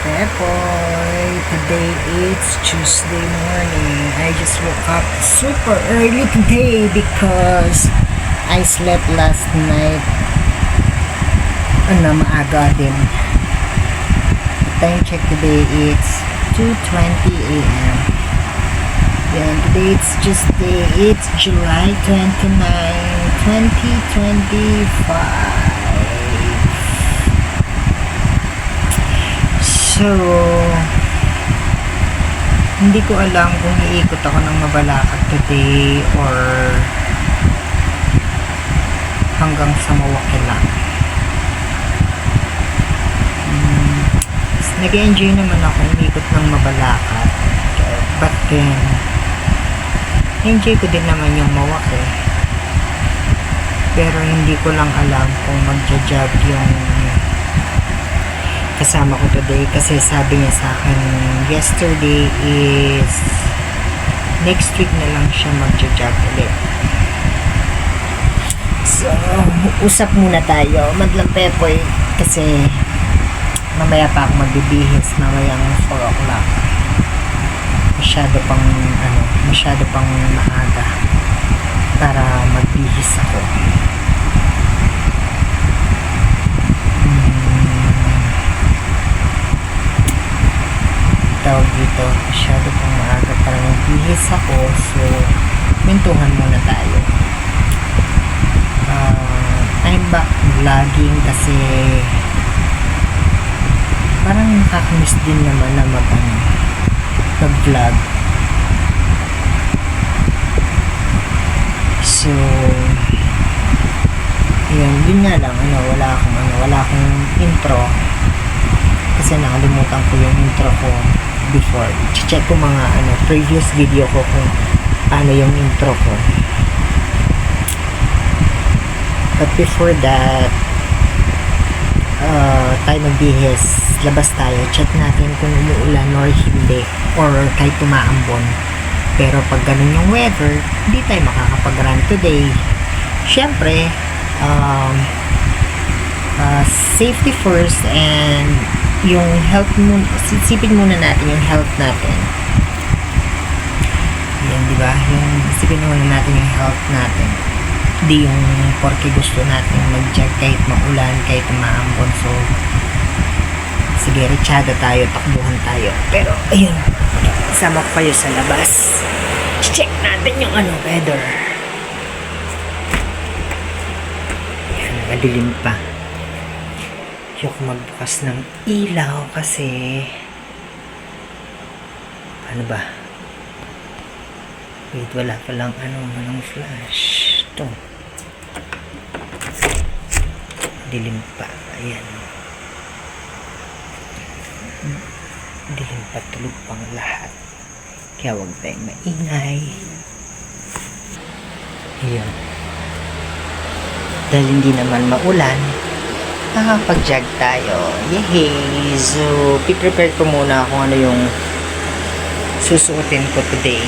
Pepoy. Today it's Tuesday morning. I just woke up super early today because I slept last night. Ano, maaga din. Time check today it's 2.20 a.m. Yan, today it's just day, it's July 29, 2025. So, hindi ko alam kung iikot ako ng mabalakad today or hanggang sa Mawaki lang. Hmm, nag-enjoy naman ako umikot ng mabalakad. But then, enjoy ko din naman yung Mawaki. Pero hindi ko lang alam kung magja-job yung kasama ko today kasi sabi niya sa akin yesterday is next week na lang siya magja-job ulit. So, usap muna tayo. Madlang pepoy kasi mamaya pa ako magbibihis mamayang 4 o'clock. Masyado pang ano, masyado pang maaga para magbihis ako. Tawag dito, masyado pang maaga para magbihis ako. So, mintuhan muna tayo. Uh, I'm back vlogging kasi parang nakakamiss din naman na mag, ano, mag-vlog. So, yun, yun nga lang, ano, wala akong, ano, wala akong intro kasi nakalimutan ko yung intro ko before. Check ko mga ano, previous video ko kung ano yung intro ko. But before that, uh, tayo magbihis, labas tayo, check natin kung umuulan or hindi, or kahit tumaambon. Pero pag ganun yung weather, hindi tayo makakapag-run today. Siyempre, um, uh, safety first and yung health muna, sisipin muna natin yung health natin. Yan, di ba? Yung isipin muna natin yung health natin. Hindi yung porke gusto natin mag-jog kahit maulan, kahit maambon. So, sige, rechada tayo, takbuhan tayo. Pero, ayun, sama ko kayo sa labas. Check natin yung ano, weather. Yan, madilim pa ayoko magbukas ng ilaw kasi ano ba? Wait wala palang ano walang flash. Ito. Dilim pa. Ayan. Dilim pa tulog pang lahat. Kaya huwag tayong maingay. Ayan. Dahil hindi naman maulan nakakapag-jog tayo. Yehey! So, piprepare ko muna kung ano yung susuotin ko today.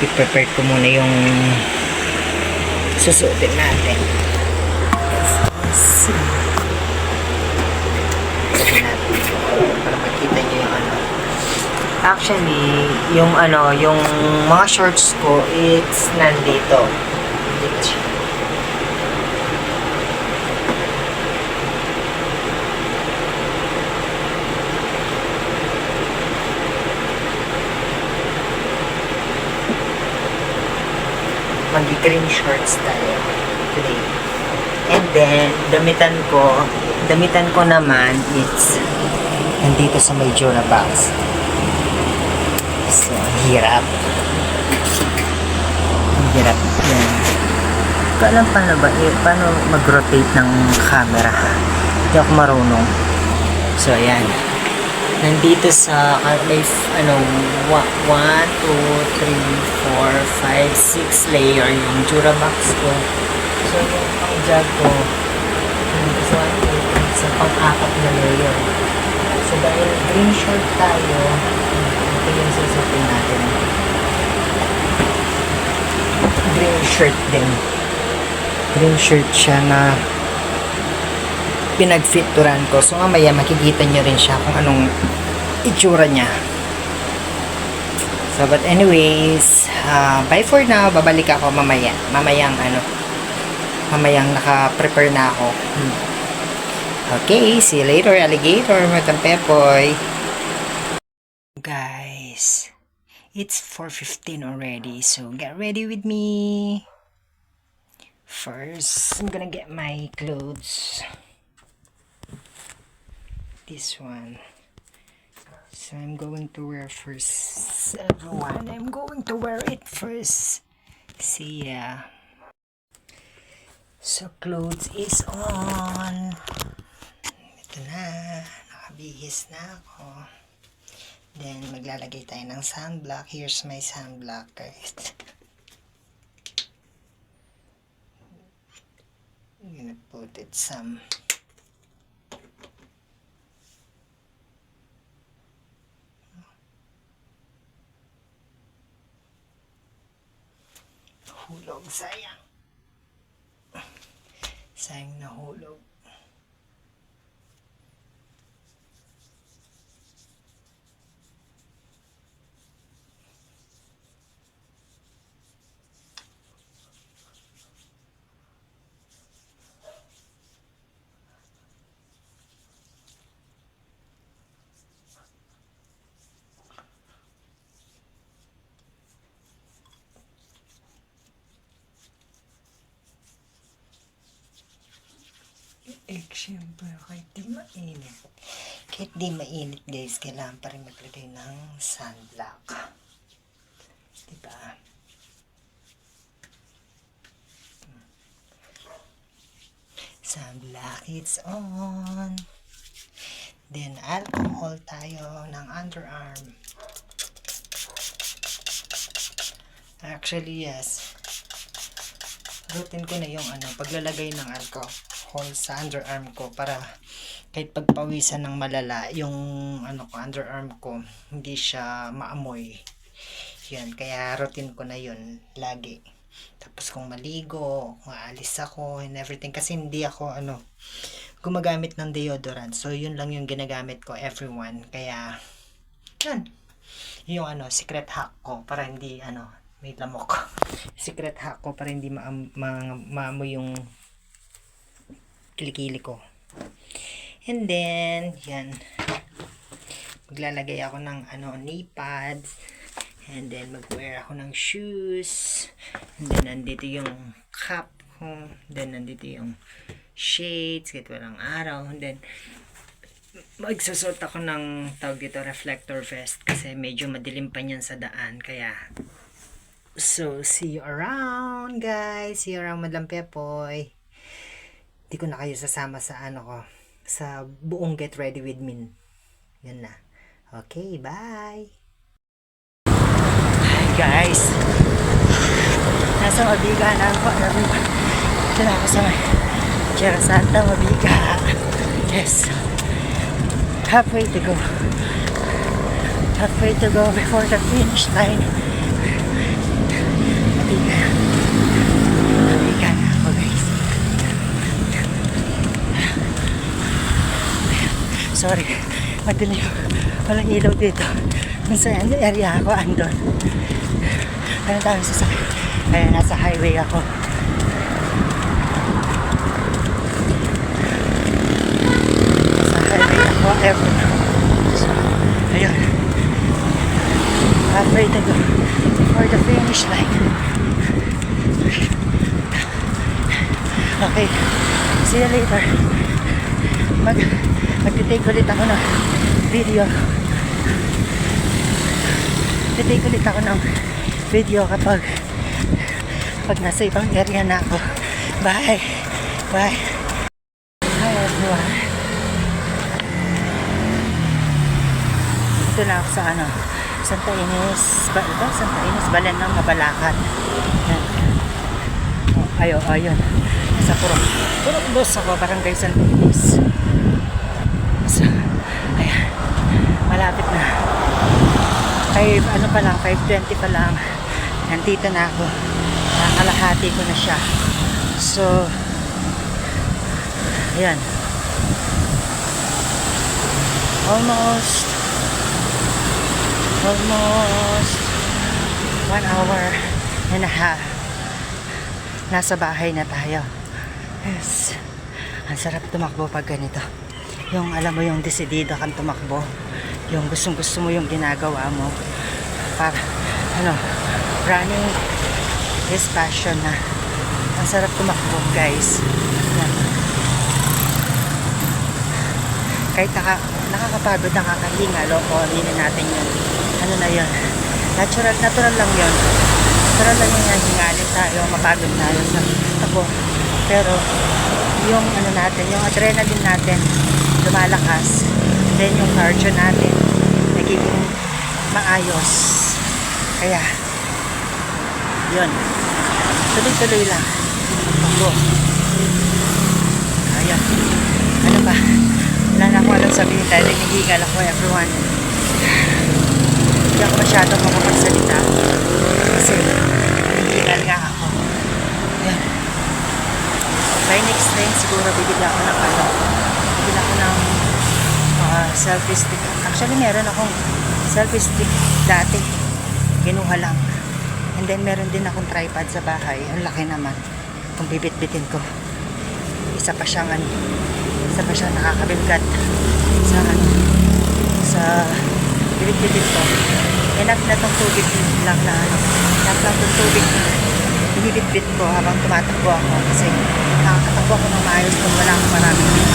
Piprepare ko muna yung susuotin natin. Natin para makita nyo yung ano. Actually, yung ano, yung mga shorts ko, it's nandito. Dito. Mag-green shorts tayo today. And then, damitan ko, damitan ko naman, it's nandito sa may Jura box. So, ang hirap. Ang hirap. Yan. Alam paano ba, eh, paano mag-rotate ng camera. Hindi ako marunong. So, ayan nandito sa may ano 1, 2, 3, 4, 5, 6 layer yung Durabox ko. So yung pang jug ko nandito sa sa pang-apat na layer. So dahil green short tayo ito yung susupin natin. Green shirt din. Green shirt siya na pinagfituran ko. So mamaya makikita nyo rin siya kung anong itsura niya. So but anyways, uh, bye for now. Babalik ako mamaya. Mamayang ano, mamayang naka-prepare na ako. Hmm. Okay, see you later, alligator, Madam Pepoy. Guys, it's 4.15 already, so get ready with me. First, I'm gonna get my clothes. This one. So I'm going to wear first. Everyone, I'm going to wear it first. See ya. So clothes is on. Ito na. Nakabihis na ako. Then, maglalagay tayo ng sunblock. Here's my sunblock, guys. I'm gonna put it some. Hulog, sayang. Sayang na Eh, syempre, kahit di mainit. Kahit di mainit, guys, kailangan pa rin maglagay ng sunblock. Diba? Sunblock, it's on. Then, alcohol tayo ng underarm. Actually, yes. Routine ko na yung ano, paglalagay ng alcohol sa underarm ko para kahit pagpawisan ng malala, yung ano ko, underarm ko, hindi siya maamoy. Yan, kaya routine ko na yun, lagi. Tapos kung maligo, kung aalis ako, and everything. Kasi hindi ako, ano, gumagamit ng deodorant. So, yun lang yung ginagamit ko, everyone. Kaya, yun. Yung ano, secret hack ko para hindi, ano, may lamok. secret hack ko para hindi ma ma maamoy yung kilikili ko. And then, yan. Maglalagay ako ng ano, knee pads. And then, mag-wear ako ng shoes. And then, nandito yung cap ko. Then, nandito yung shades. Kahit walang araw. And then, magsusot ako ng tawag dito reflector vest kasi medyo madilim pa niyan sa daan kaya so see you around guys see you around Madam Pepoy di ko na kayo sasama sa ano ko sa buong get ready with me. Yan na. Okay bye! Guys. Nasa Mabiga na ako. Everyone dito ako sa Tierra Santa Mabiga. Yes. Halfway to go. Halfway to go before the finish line. Mabiga na ako guys. Sorry, madilim. Walang ilaw dito. Kung sa area ako, andon. Ano dami sasakyan. Kaya nasa highway ako. Nasa highway ako ever. So, ayun. Halfway to go for the finish line. Okay. See you later. Mag magtitake ulit ako ng video. Magtitake ulit ako ng video kapag pag nasa ibang area na ako. Bye. Bye. Hi everyone. Dito na ako sa ano, Santa Ines, ba, ba? Santa Ines, Balen ng Mabalakat. Yan. Oh, ayo, ayun. Sa Purok. Purok dos ako, Barangay Santa Ines. So, ayan. Malapit na. Five, ano pa lang, 5.20 pa lang. Nandito na ako. Nakakalahati ko na siya. So, ayan. Almost. Almost. One hour and a half. Nasa bahay na tayo. Yes. Ang sarap tumakbo pag ganito. Yung alam mo yung desidido kang tumakbo. Yung gustong gusto mo yung ginagawa mo. Para, ano, running is passion na. Ang sarap tumakbo guys. Yan. Kahit naka, nakakapagod, nakakahinga, loko, hindi natin yun. Ano na yun? Natural, natural lang yun. Natural lang yung hingalin tayo, mapagod tayo sa takbo. Pero, yung ano natin, yung adrenaline natin, lumalakas. Then yung cardio natin, nagiging maayos. Kaya, yun. Tuloy-tuloy lang. Takbo. Ayun. Ano ba? Wala na akong alam sabihin dahil hinihingal ako everyone. Hindi ako masyadong makapagsalita. Kasi hinihingal nga ako. Yan. By next time siguro bibili ako ng ano. Bibili ako ng uh, selfie stick. Actually meron akong selfie stick dati. Kinuha lang. And then meron din akong tripod sa bahay. Ang laki naman. Kung bibit-bitin ko. Isa pa siyang ano, isa pa siyang nakakabilgat sa ano, sa bibit-bitin ko. Enough na tong tubig lang na ano, enough lang tong tubig na binibit-bit ko habang tumatakbo ako kasi nakakatakbo ako ng maayos kung wala akong maraming bit.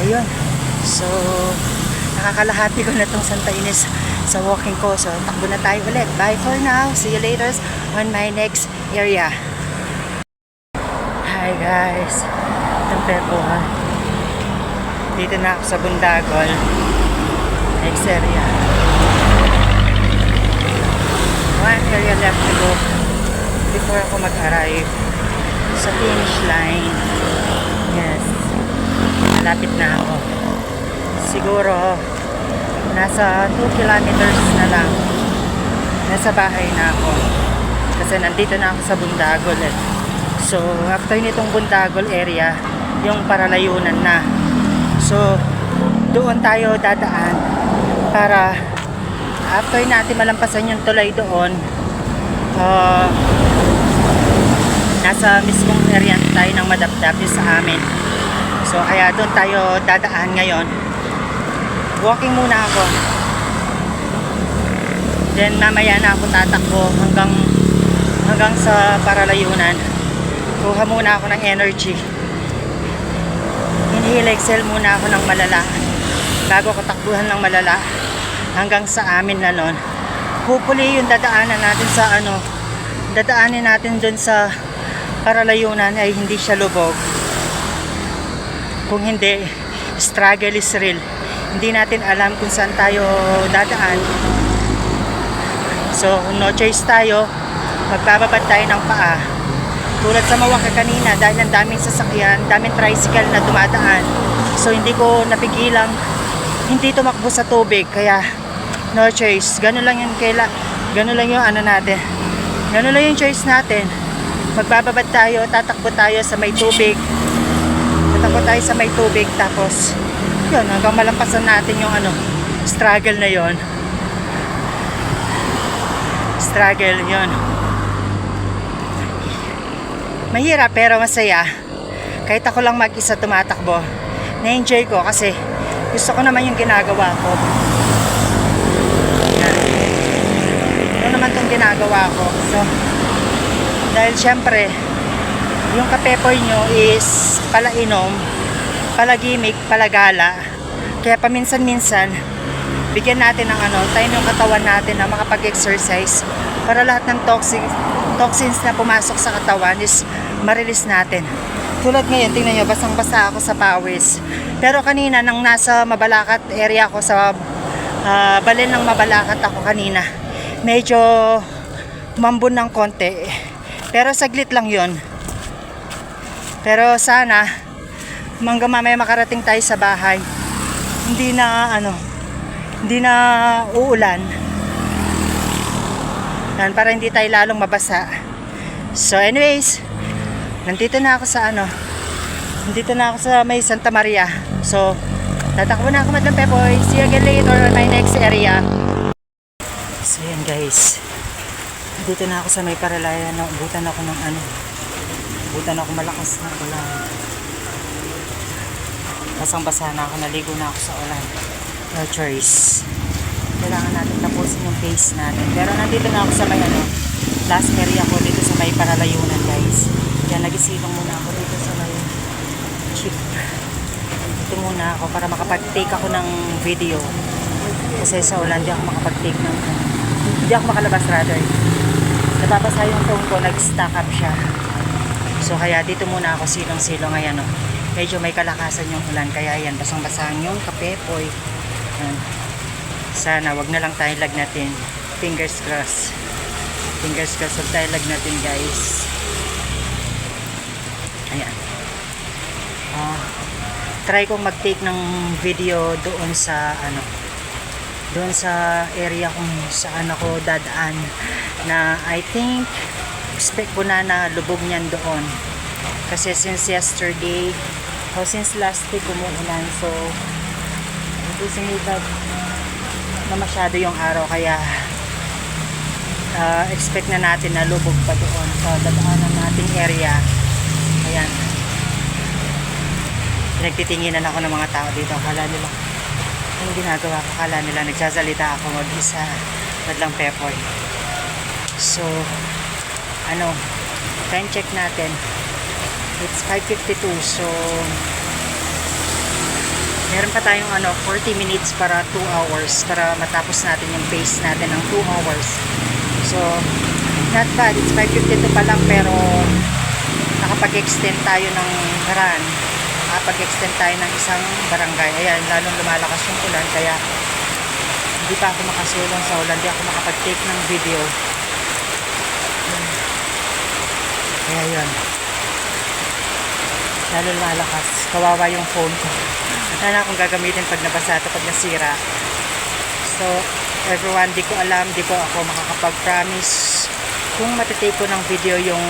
Ayun. So, nakakalahati ko na tong Santa Ines sa walking ko. So, takbo na tayo ulit. Bye for now. See you later on my next area. Hi guys. Tempe po ha. Dito na ako sa Bundagol. Next area. One area left to go before ako mag-arrive sa finish line. Yes. Malapit na ako. Siguro nasa 2 kilometers na lang. Nasa bahay na ako. Kasi nandito na ako sa Bundagol eh. So, after nitong Bundagol area, yung paralayunan na. So, doon tayo dadaan para after natin malampasan yung tulay doon, uh, nasa mismong area tayo ng madapdap yung sa amin. So, kaya doon tayo dadaan ngayon. Walking muna ako. Then, mamaya na ako tatakbo hanggang hanggang sa paralayunan. Kuha muna ako ng energy. Inhale, exhale muna ako ng malala. Bago ko takbuhan ng malala hanggang sa amin na nun. Hopefully yung dadaanan natin sa ano, dadaanin natin dun sa paralayunan ay hindi siya lubog. Kung hindi, struggle is real. Hindi natin alam kung saan tayo dadaan. So, no choice tayo. Magbababad tayo ng paa. Tulad sa Mawaka kanina, dahil ang daming sasakyan, daming tricycle na dumadaan. So, hindi ko napigilang hindi tumakbo sa tubig. Kaya, no choice. Ganun lang yung kaila, ganun lang yung ano natin. Ganun lang yung choice natin. Magbababad tayo, tatakbo tayo sa may tubig. Tatakbo tayo sa may tubig. Tapos, yun, hanggang malampasan natin yung ano, struggle na yon struggle yon mahirap pero masaya kahit ako lang mag-isa tumatakbo na-enjoy ko kasi gusto ko naman yung ginagawa ko ano naman tong ginagawa ko so dahil syempre yung kapepoy nyo is palainom palagimik, palagala kaya paminsan-minsan bigyan natin ng ano, time yung katawan natin na makapag-exercise para lahat ng toxic, toxins na pumasok sa katawan is marilis natin. Tulad ngayon, tingnan nyo, basang-basa ako sa pawis. Pero kanina, nang nasa Mabalacat area ako sa ah, balin ng Mabalacat ako kanina, medyo mambun ng konti. Pero saglit lang yon. Pero sana, hanggang mamaya makarating tayo sa bahay, hindi na ano, hindi na uulan. Yan, para hindi tayo lalong mabasa. So anyways, nandito na ako sa ano, nandito na ako sa may Santa Maria. So, Tatakbo na ako Madlang Pepoy. See you again later on my next area. Yan guys. Dito na ako sa may paralaya. Naubutan ako ng ano. Butan ako malakas na ulan. Basang basa na ako. Naligo na ako sa ulan. No choice. Kailangan natin tapusin yung pace natin. Pero nandito na ako sa may ano. Last area ko dito sa may paralayunan guys. Kaya nagisilong muna ako dito sa may jeep. Dito muna ako para makapag-take ako ng video. Kasi sa ulan di ako makapag-take ng hindi ako makalabas rather. Nababasa yung phone ko, nag-stack up siya. So kaya dito muna ako silong-silong ngayon. No? Medyo may kalakasan yung ulan. Kaya yan, basang-basang yung kapepoy. Yan. Sana wag na lang tayo lagnatin. Fingers crossed. Fingers crossed tayo lagnatin guys. Ayan. Ah, try kong mag-take ng video doon sa ano doon sa area kung saan ako dadaan na I think expect ko na na lubog niyan doon. Kasi since yesterday o since last week umuulan so hindi sumikat na masyado yung araw kaya ah, expect na natin na lubog pa doon sa dadaanan nating area. Ayan. Pinagtitinginan ako ng mga tao dito. Akala nila yung ginagawa ko? Akala nila nagsasalita ako mag-isa. Madlang pepoy so ano time check natin. It's 5.52 so meron pa tayong ano 40 minutes para 2 hours para matapos natin yung pace natin ng 2 hours. So not bad. It's 5.52 pa lang pero nakapag-extend tayo ng run nakapag-extend tayo ng isang barangay. Ayan lalong lumalakas yung ulan kaya hindi pa ako makasulong sa ulan hindi ako makapag-take ng video. Kaya yun. Lalo lumalakas. Kawawa yung phone ko. Wala na akong gagamitin pag nabasa ito pag nasira. So everyone di ko alam di ko ako makakapag-promise kung matitake ko ng video yung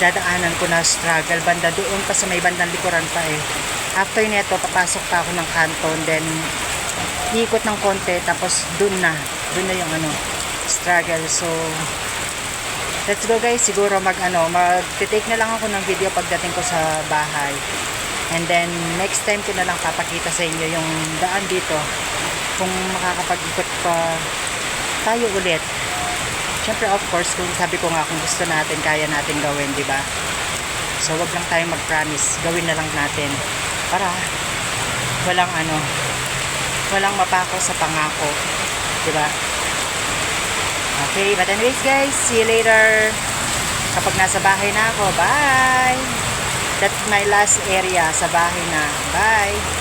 dadaanan ko na struggle. Banda doon pa sa may bandang likuran pa eh. After nito papasok pa ako ng canton then iikot ng konti tapos doon na. Doon na yung ano struggle. So let's go guys. Siguro mag ano mag take na lang ako ng video pagdating ko sa bahay. And then next time ko na lang papakita sa inyo yung daan dito. Kung makakapag-ikot pa tayo ulit Siyempre, of course, kung sabi ko nga kung gusto natin, kaya natin gawin, di ba? So, wag lang tayong mag-promise. Gawin na lang natin. Para walang ano, walang mapako sa pangako. Di ba? Okay, but anyways guys, see you later. Kapag nasa bahay na ako, bye! That's my last area sa bahay na. Bye!